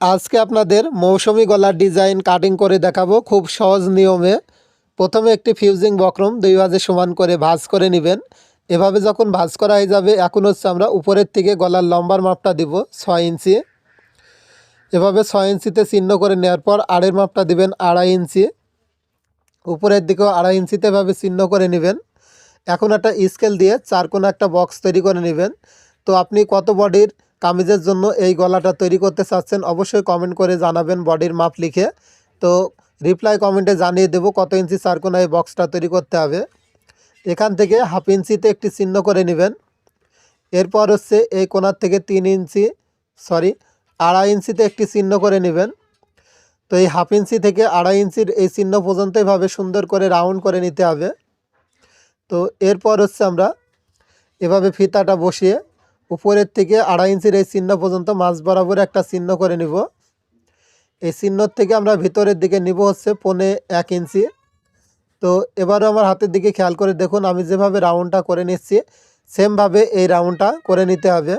আজকে আপনাদের মৌসুমি গলার ডিজাইন কাটিং করে দেখাবো খুব সহজ নিয়মে। প্রথমে একটি ফিউজিং বক্রম দুই ভাজে সমান করে ভাঁজ করে নেবেন। এভাবে যখন ভাঁজ করা হয়ে যাবে, এখন হচ্ছে আমরা উপরের থেকে গলার লম্বার মাপটা দিব ছয় ইঞ্চি। এভাবে ছয় ইঞ্চিতে চিহ্ন করে নেওয়ার পর আড়ের মাপটা দিবেন আড়াই ইঞ্চি। উপরের দিকেও আড়াই ইঞ্চিতে এভাবে চিহ্ন করে নেবেন। এখন একটা স্কেল দিয়ে চার কোনো একটা বক্স তৈরি করে নেবেন। তো আপনি কত বডির কামিজের জন্য এই গলাটা তৈরি করতে চাচ্ছেন, অবশ্যই কমেন্ট করে জানাবেন বডির মাপ লিখে। তো রিপ্লাই কমেন্টে জানিয়ে দেবো কত ইঞ্চি চারকোনা এই বক্সটা তৈরি করতে হবে। এখান থেকে হাফ ইঞ্চিতে একটি চিহ্ন করে নেবেন। এরপর হচ্ছে এই কোণার থেকে তিন ইঞ্চি সরি আড়াই ইঞ্চিতে একটি চিহ্ন করে নেবেন। তো এই হাফ ইঞ্চি থেকে আড়াই ইঞ্চির এই চিহ্ন পর্যন্ত এভাবে সুন্দর করে রাউন্ড করে নিতে হবে। তো এরপর হচ্ছে আমরা এভাবে ফিতাটা বসিয়ে উপরের থেকে আড়াই ইঞ্চির এই চিহ্ন পর্যন্ত মাছ বরাবর একটা চিহ্ন করে নিব। এই চিহ্নর থেকে আমরা ভিতরের দিকে নিব হচ্ছে পনে এক ইঞ্চি। তো এবারও আমার হাতের দিকে খেয়াল করে দেখুন, আমি যেভাবে রাউন্ডটা করে নিচ্ছি, সেমভাবে এই রাউন্ডটা করে নিতে হবে।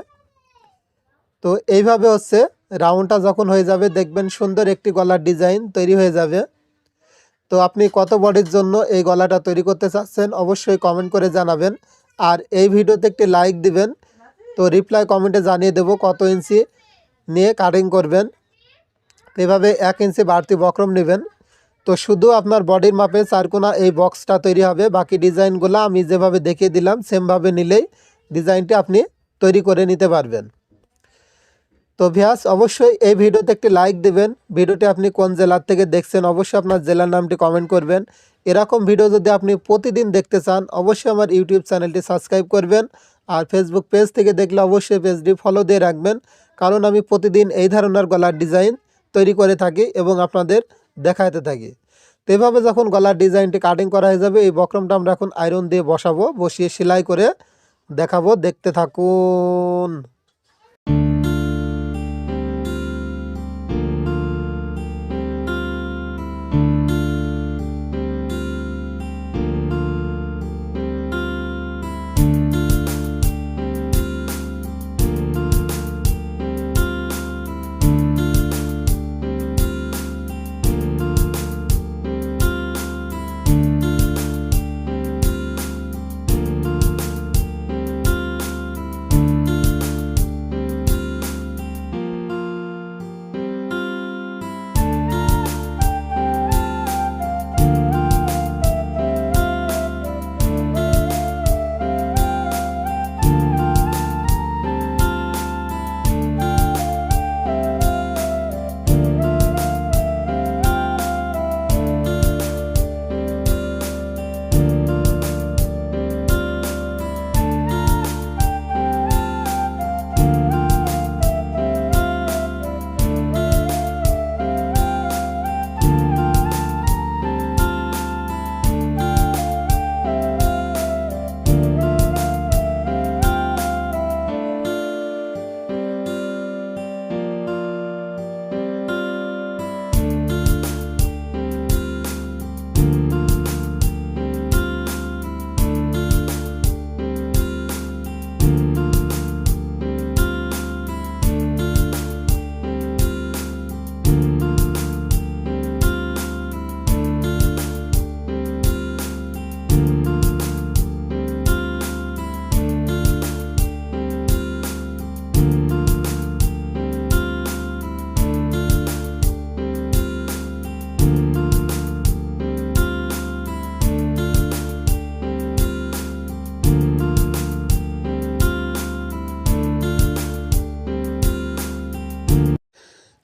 তো এইভাবে হচ্ছে রাউন্ডটা যখন হয়ে যাবে, দেখবেন সুন্দর একটি গলার ডিজাইন তৈরি হয়ে যাবে। তো আপনি কত বডির জন্য এই গলাটা তৈরি করতে চাচ্ছেন অবশ্যই কমেন্ট করে জানাবেন। আর এই ভিডিওতে একটি লাইক দিবেন তো রিপ্লাই কমেন্টে জানিয়ে দেবো কত ইঞ্চি নিয়ে কাটিং করবেন। এভাবে এক ইঞ্চি বাড়তি বক্রম নেবেন। তো শুধু আপনার বডির মাপে চারকোনা এই বক্সটা তৈরি হবে। বাকি ডিজাইনগুলো আমি যেভাবে দেখিয়ে দিলাম সেমভাবে নিলেই ডিজাইনটি আপনি তৈরি করে নিতে পারবেন। তো ভিয়াস, অবশ্যই এই ভিডিওতে একটি লাইক দেবেন। ভিডিওটি আপনি কোন জেলার থেকে দেখছেন, অবশ্যই আপনার জেলার নামটি কমেন্ট করবেন। এরকম ভিডিও যদি আপনি প্রতিদিন দেখতে চান, অবশ্যই আমার ইউটিউব চ্যানেলটি সাবস্ক্রাইব করবেন। আর ফেসবুক পেজ থেকে দেখলে অবশ্যই পেজটি ফলো দিয়ে রাখবেন। কারণ আমি প্রতিদিন এই ধরনের গলার ডিজাইন তৈরি করে থাকি এবং আপনাদের দেখাতে থাকি। তো এভাবে যখন গলার ডিজাইনটি কাটিং করা হয়ে যাবে, এই বক্রমটা আমরা এখন আয়রন দিয়ে বসাবো, বসিয়ে সেলাই করে দেখাবো। দেখতে থাকুন।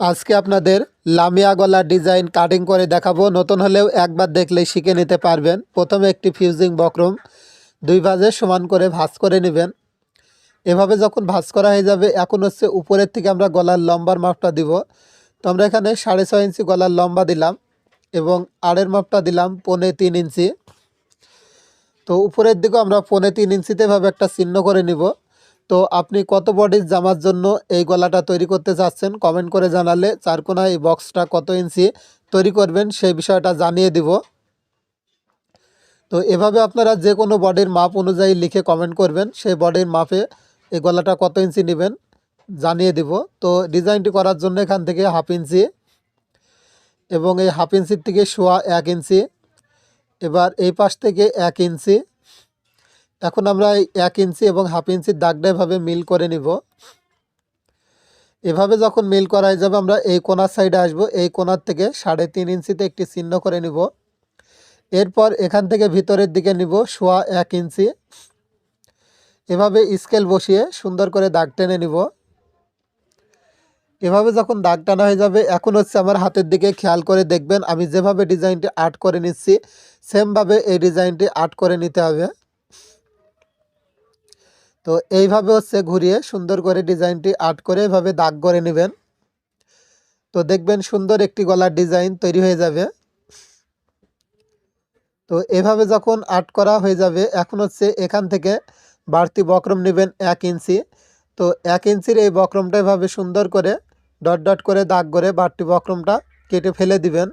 আজকে আপনাদের লামিয়া গলার ডিজাইন কাটিং করে দেখাবো। নতুন হলেও একবার দেখলেই শিখে নিতে পারবেন। প্রথমে একটি ফিউজিং বক্রম, দুই ভাজে সমান করে ভাঁজ করে নেবেন। এভাবে যখন ভাঁজ করা হয়ে যাবে, এখন হচ্ছে উপরের থেকে আমরা গলার লম্বার মাপটা দিব। তো আমরা এখানে সাড়ে ছয় ইঞ্চি গলার লম্বা দিলাম এবং আড়ের মাপটা দিলাম পনে তিন ইঞ্চি। তো উপরের দিকেও আমরা পনে তিন ইঞ্চিতে ভাবে একটা চিহ্ন করে নিব। তো আপনি কত বডির জামার জন্য এই গলাটা তৈরি করতে চাচ্ছেন? কমেন্ট করে জানালে চারকোনা এই বক্সটা কত ইঞ্চি তৈরি করবেন সেই বিষয়টা জানিয়ে দিব। তো এভাবে আপনারা যে কোনো বডির মাপ অনুযায়ী লিখে কমেন্ট করবেন, সেই বডির মাপে এই গলাটা কত ইঞ্চি নেবেন জানিয়ে দিব। তো ডিজাইনটি করার জন্য এখান থেকে হাফ ইঞ্চি এবং এই হাফ ইঞ্চির থেকে শোয়া এক ইঞ্চি। এবার এই পাশ থেকে এক ইঞ্চি এখন আমরা এক ইঞ্চি এবং হাফ ইঞ্চির দাগটা এভাবে মিল করে নিব। এভাবে যখন মিল করা হয়ে যাবে, আমরা এই কোনার সাইডে আসব। এই কোনার থেকে সাড়ে তিন ইঞ্চিতে একটি চিহ্ন করে নিব। এরপর এখান থেকে ভিতরের দিকে নিব সোয়া এক ইঞ্চি। এভাবে স্কেল বসিয়ে সুন্দর করে দাগ টেনে নিব। এভাবে যখন দাগ টানা হয়ে যাবে, এখন হচ্ছে আমার হাতের দিকে খেয়াল করে দেখবেন, আমি যেভাবে ডিজাইনটি আর্ট করে নিচ্ছি সেমভাবে এই ডিজাইনটি আর্ট করে নিতে হবে। তো এইভাবে হচ্ছে ঘুরিয়ে সুন্দর করে ডিজাইনটি আর্ট করে এভাবে দাগ করে নেবেন। তো দেখবেন সুন্দর একটি গলার ডিজাইন তৈরি হয়ে যাবে। তো এভাবে যখন আর্ট করা হয়ে যাবে, এখন হচ্ছে এখান থেকে বাড়তি বক্রম নেবেন এক ইঞ্চি। তো এক ইঞ্চির এই বক্রমটা এভাবে সুন্দর করে, ডট ডট করে দাগ করে বাড়তি বক্রমটা কেটে ফেলে দিবেন।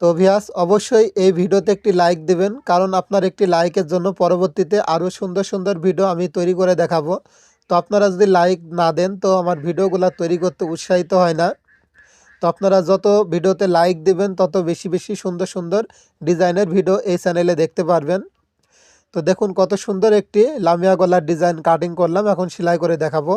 তো ভিয়াস, অবশ্যই এই ভিডিওতে একটি লাইক দেবেন, কারণ আপনার একটি লাইকের জন্য পরবর্তীতে আরও সুন্দর সুন্দর ভিডিও আমি তৈরি করে দেখাবো। তো আপনারা যদি লাইক না দেন, তো আমার ভিডিওগুলো তৈরি করতে উৎসাহিত হয় না। তো আপনারা যত ভিডিওতে লাইক দেবেন, তত বেশি বেশি সুন্দর সুন্দর ডিজাইনের ভিডিও এই চ্যানেলে দেখতে পারবেন। তো দেখুন কত সুন্দর একটি লামিয়া গলার ডিজাইন কাটিং করলাম, এখন সেলাই করে দেখাবো।